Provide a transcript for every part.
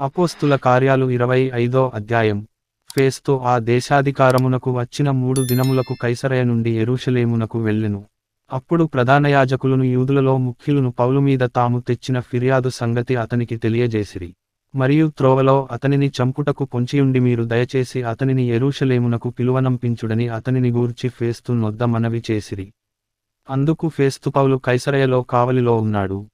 అపోస్తుల కార్యాలు ఇరవై ఐదో అధ్యాయం. ఫేస్తో ఆ దేశాధికారమునకు వచ్చిన మూడు దినములకు కైసరయ నుండి ఎరుషలేమునకు వెళ్ళెను. అప్పుడు ప్రధాన యాజకులను యూదులలో ముఖ్యులను పౌలు మీద తాము తెచ్చిన ఫిర్యాదు సంగతి అతనికి తెలియజేసిరి. మరియు త్రోవలో అతనిని చంపుటకు పొంచియుండి మీరు దయచేసి అతనిని ఎరుషలేమునకు పిలువనంపించుడని అతనిని గూర్చి ఫేస్తు నొద్ద మనవి చేసిరి. అందుకు ఫేస్తు పౌలు కైసరయలో కావలిలో ఉన్నాడు.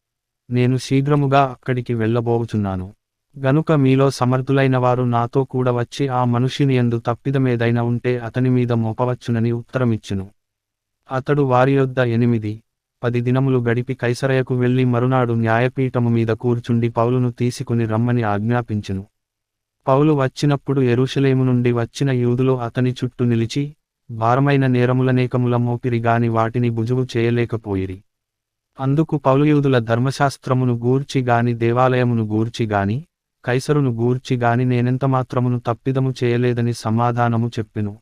నేను శీఘ్రముగా అక్కడికి వెళ్ళబోవుచున్నాను గనుక మీలో సమర్థులైన వారు నాతో కూడా వచ్చి ఆ మనుష్యుని యందు తప్పిదమేదైనా ఉంటే అతని మీద మోపవచ్చునని ఉత్తరమిచ్చును. అతడు వారి యొద్ద ఎనిమిది పది దినములు గడిపి కైసరయకు వెళ్ళి మరునాడు న్యాయపీఠము మీద కూర్చుండి పౌలును తీసుకుని రమ్మని ఆజ్ఞాపించును. పౌలు వచ్చినప్పుడు ఎరుషలేము నుండి వచ్చిన యూదులు అతని చుట్టూ నిలిచి భారమైన నేరములనేకముల మోపిరి గాని వాటిని భుజువు చేయలేకపోయిరి. అందుకు పౌలుయూదుల ధర్మశాస్త్రమును గూర్చి గాని దేవాలయమును గూర్చి గాని కైసరును గూర్చి గాని నేనెంత మాత్రమును తప్పిదము చేయలేదని సమాధానము చెప్పెను.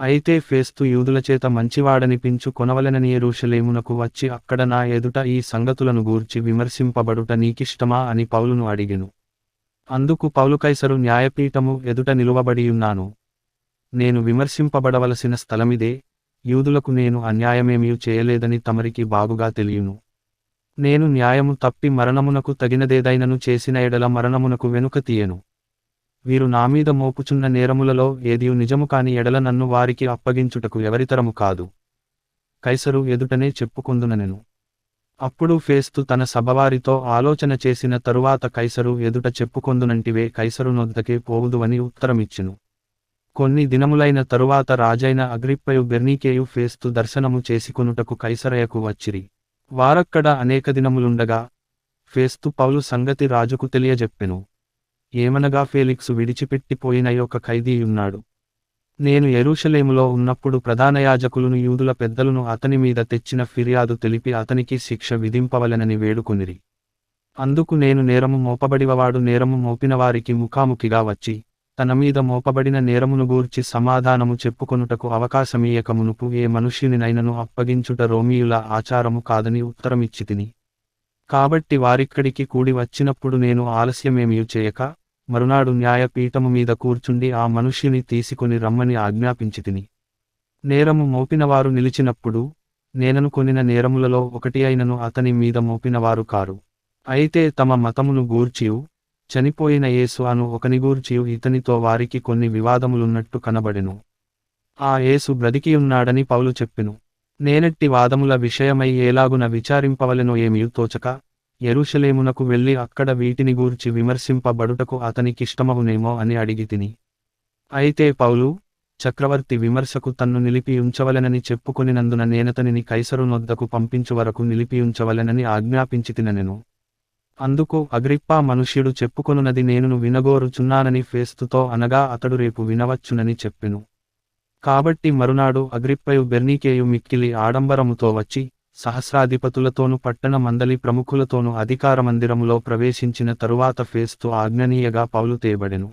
అయితే ఫేస్తు యూదుల చేత మంచివాడనిపించు కొనవలెనని ఎరుషలేమునకు వచ్చి అక్కడ నా ఎదుట ఈ సంగతులను గూర్చి విమర్శింపబడుట నీకిష్టమా అని పౌలును అడిగెను. అందుకు పౌలు కైసరు న్యాయపీఠము ఎదుట నిలువబడియున్నాను. నేను విమర్శింపబడవలసిన స్థలమిదే. యూదులకు నేను అన్యాయమేమీ చేయలేదని తమరికి బాగుగా తెలియను. నేను న్యాయము తప్పి మరణమునకు తగినదేదైనను చేసిన ఎడల మరణమునకు వెనుక తీయను. వీరు నా మీద మోపుచున్న నేరములలో ఏదియు నిజము కాని ఎడల నన్ను వారికి అప్పగించుటకు ఎవరితరము కాదు. కైసరు ఎదుటనే చెప్పుకుందుననెను. అప్పుడు ఫేస్తు తన సభవారితో ఆలోచన చేసిన తరువాత కైసరు ఎదుట చెప్పుకొందునంటివే కైసరు నొద్దకే పోవుదువని ఉత్తరమిచ్చును. కొన్ని దినములైన తరువాత రాజైన అగ్రిప్పయు బెర్నీకేయు ఫేస్తు దర్శనము చేసుకునుటకు కైసరయకు వచ్చిరి. వారక్కడ అనేక దినములుండగా ఫేస్తు పౌలు సంగతి రాజుకు తెలియజెప్పెను. ఏమనగా ఫేలిక్సు విడిచిపెట్టిపోయిన ఒక ఖైదీయున్నాడు. నేను ఎరూషలేములో ఉన్నప్పుడు ప్రధానయాజకులను యూదుల పెద్దలను అతని మీద తెచ్చిన ఫిర్యాదు తెలిపి అతనికి శిక్ష విధింపవలెనని వేడుకొనిరి. అందుకు నేను నేరము మోపబడివవాడు నేరము మోపినవారికి ముఖాముఖిగా వచ్చి తన మీద మోపబడిన నేరమును గూర్చి సమాధానము చెప్పుకొనుటకు అవకాశమీయక మునుపు ఏ మనుష్యునినైనను అప్పగించుట రోమియుల ఆచారము కాదని ఉత్తరమిచ్చితిని. కాబట్టి వారిక్కడికి కూడి వచ్చినప్పుడు నేను ఆలస్యమేమీ చేయక మరునాడు న్యాయపీఠము మీద కూర్చుండి ఆ మనుష్యుని తీసుకొని రమ్మని ఆజ్ఞాపించితిని. నేరము మోపినవారు నిలిచినప్పుడు నేనను కొనిన నేరములలో ఒకటి అయినను అతని మీద మోపినవారు కారు. అయితే తమ మతమును గూర్చియు చనిపోయిన యేసు అను ఒకని ఇతనితో వారికి కొన్ని వివాదములున్నట్టు కనబడెను. ఆ యేసు బ్రతికియున్నాడని పౌలు చెప్పెను. నేనెట్టి వాదముల విషయమై ఏలాగున విచారింపవలెనో ఏమియు తోచక ఎరుషలేమునకు వెళ్ళి అక్కడ వీటిని గూర్చి విమర్శింపబడుటకు అతనికిష్టమవునేమో అని అడిగితిని. అయితే పౌలు చక్రవర్తి విమర్శకు తన్ను నిలిపి ఉంచవలెనని చెప్పుకొనినందున నేనతనిని కైసరు నొద్దకు పంపించు వరకు నిలిపి ఉంచవలెనని ఆజ్ఞాపించితినెను అందుకు అగ్రిప్పా మనుష్యుడు చెప్పుకొనున్నది నేనును వినగోరుచున్నానని ఫేస్తుతో అనగా అతడు రేపు వినవచ్చునని చెప్పెను. కాబట్టి మరునాడు అగ్రిప్పయు బెర్నీకేయు మిక్కిలి ఆడంబరముతో వచ్చి సహస్రాధిపతులతోను పట్టణ మందలి ప్రముఖులతోను అధికార మందిరములో ప్రవేశించిన తరువాత ఫేస్తు ఆజ్ఞనీయగా పౌలు తేబడెను.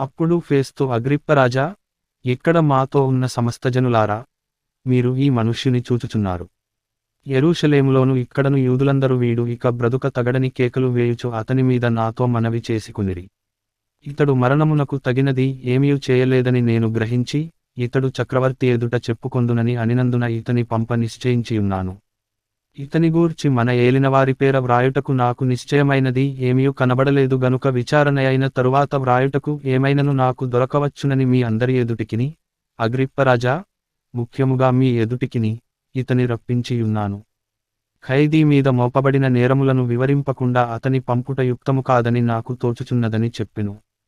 అప్పుడు ఫేస్తు అగ్రిప్పరాజా ఇక్కడ మాతో ఉన్న సమస్త జనులారా మీరు ఈ మనుష్యుని చూచుచున్నారు. ఎరూషలేములోను ఇక్కడను యూదులందరూ వీడు ఇక బ్రతుక తగడని కేకలు వేయుచు అతని మీద నాతో మనవి చేసుకునిరి. ఇతడు మరణమునకు తగినది ఏమీ చేయలేదని నేను గ్రహించి ఇతడు చక్రవర్తి ఎదుట చెప్పుకొందునని అనినందున ఇతని పంప నిశ్చయించియున్నాను. ఇతని గూర్చి మన ఏలినవారి పేర వ్రాయుటకు నాకు నిశ్చయమైనది ఏమీ కనబడలేదు గనుక విచారణ అయిన తరువాత వ్రాయుటకు ఏమైనను నాకు దొరకవచ్చునని మీ అందరి ఎదుటికిని అగ్రిప్పరాజా ముఖ్యముగా మీ ఎదుటికిని ఇతని రప్పించియున్నాను ఖైదీ మీద మోపబడిన నేరములను వివరింపకుండా అతని పంపుట యుక్తము కాదని నాకు తోచుచున్నదని చెప్పెను.